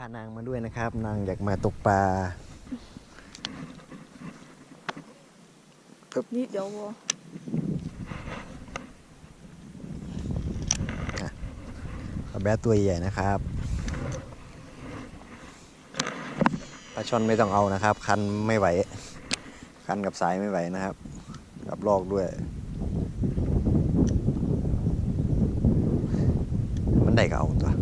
พานางมาด้วยนะครับ นางอยากมาตกปลานี่เดี๋ยววอปลาแบดตัวใหญ่นะครับปลาช่อนไม่ต้องเอานะครับ คันไม่ไหว คันกับสายไม่ไหวนะครับ กับลอกด้วย มันได้ก็เอาตัว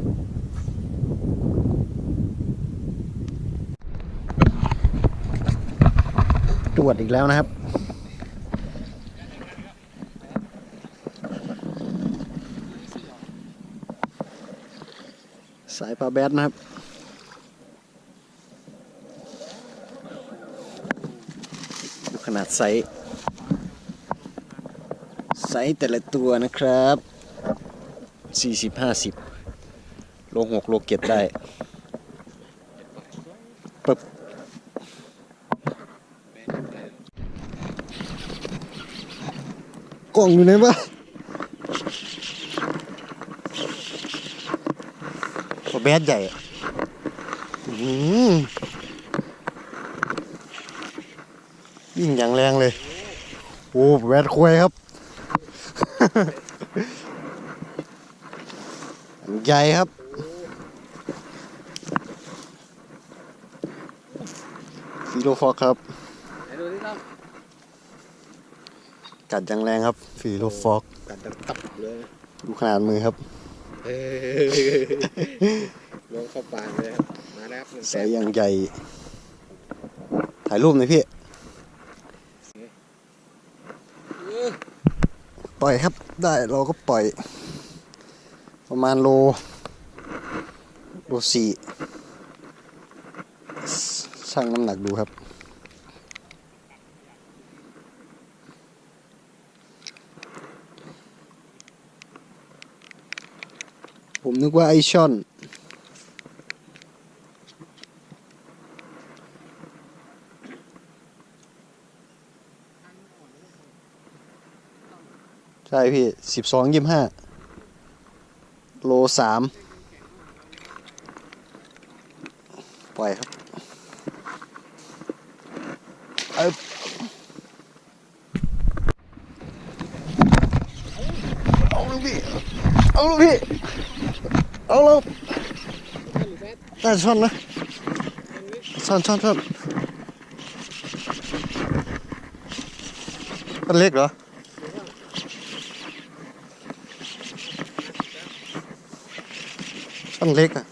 ต รวจอีกแล้วนะครับ สายปลาแบดนะครับดูขนาดไซส์ไซส์แต่ละตัวนะครับ 40 50 โลหกโลเก็ดได้ กล่องอยู่ไหนวะปลาแบดใหญ่ยิ่งอย่างแรงเลย โอ้แวดควายครับ ใหญ่ครับฟิโลฟอกครับ ไหนดูที่ตั้ม กัดอย่างแรงครับฟิโลฟอกกัดดังตับเลยดูขนาดมือครับเฮ้ยลงเข้าปากเลยครับมาแล้วครับหนึ่งสายอย่างใหญ่ ถ่ายรูปหน่อยพี่ปล่อยครับได้เราก็ปล่อย ประมาณโลโลสี่ช่างน้ำหนักดูครับ ผมนึกว่าไอช่อนใช่พี่สิบสองยี่ห้าโลสามปล่อยครับเอบเอาลูกพี่เอาลูกพี่ เอาลูกได้ช่อนนะช่อนช่อนช่อนมันเล็กเหรอช่อนเล็กอะ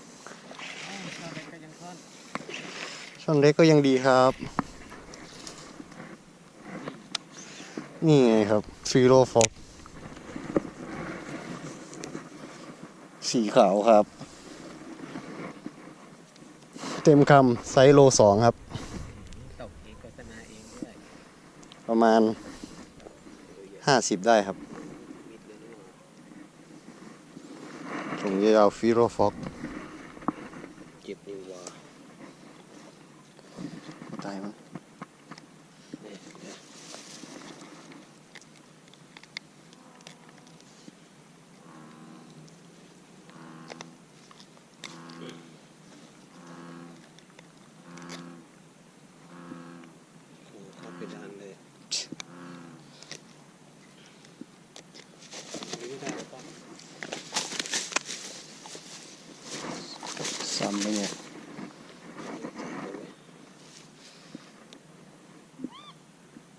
ช่อนเล็กก็ยังดีครับ นี่ไงครับฟีโรฟอก สีขาวครับ เต็มคำไซส์โลสองครับ ตกเองโฆษณาเองด้วยประมาณห้าสิบได้ครับมิดเลยนี่หว่าผมจะเอาฟีโรฟอกเก็บดีกว่าตายมั้ง เนี่ยเนี่ยโอ้โหเข้าไปดันเลยไม่ได้หรอก ซ้ำไปเนี่ย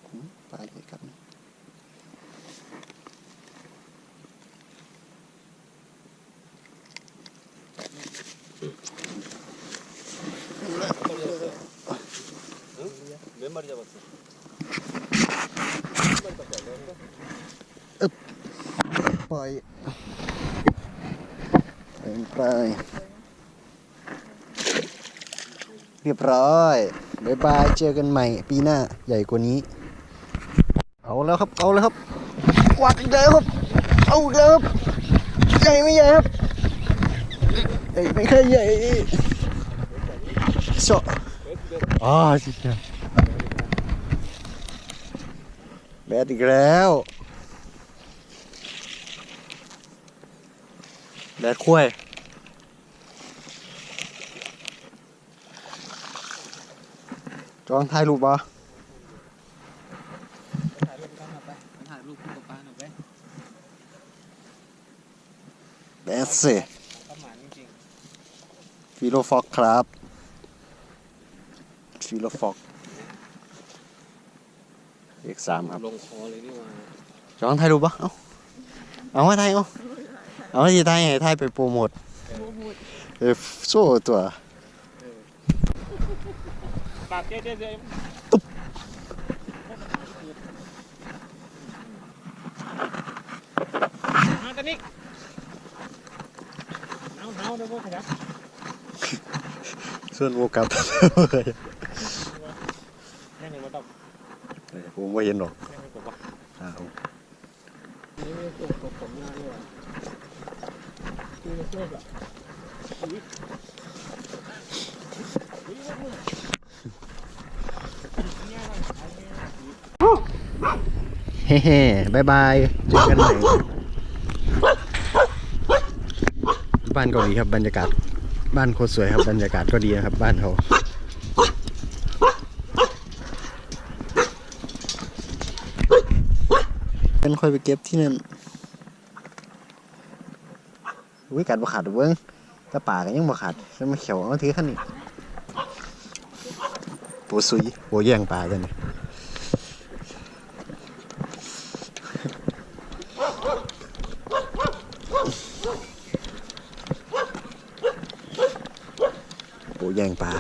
หืม เดินไปเรียบร้อยบายบายเจอกันใหม่ ปีหน้าใหญ่กว่านี้ เอาแล้วครับ เอาแล้วครับกวาดอีกแล้วครับ เอาอีกแล้วครับใหญ่ไม่ใหญ่ครับใหญ่ไม่ค่อยใหญ่โซะอ๋อจิตแบดอีกแล้วแบดคุ้ย จองถ่ายรูปบ่ถ่ายรูปกันหน่อยไปถ่ายรูปคู่กับปลาหน่อยไปเบสสิประมาณจริงฟิโลฟอกครับฟิโลฟอกเลขสามครับลงคอเลยนี่ว่าจองถ่ายรูปบ่เอาเอามาถ่ายเอาเอามาที่ถ่ายให้ถ่ายไปโปรโมทเออโซ่ตัว ปากเจ๊เจ๊เจ๊มาตอนนี้หนาวหนาวเดี๋ยวพวกครับส่วนโมกับแน่นอนว่าต้องผมไม่เห็นหรอกแน่นอนกว่าอ้าวนี่ไม่ตัวตัวผมงานเลยว่ะคือเลิกอะ เฮ้บายบายเจอกันใหม่บ้านเกาหลีครับบรรยากาศ บ้านโคตรสวยครับบรรยากาศก็ดีนะครับ บ้านเขาเป็นคอยไปเก็บที่นั่นวิกัดบ่ขาดเบิ้งแต่ป่าก็ยังบ่ขาดแล้วมาเขียวเอาถือขั้นนี้ปูซุยโบแย่งปลาจ้ะเนี่ย แย่งปลา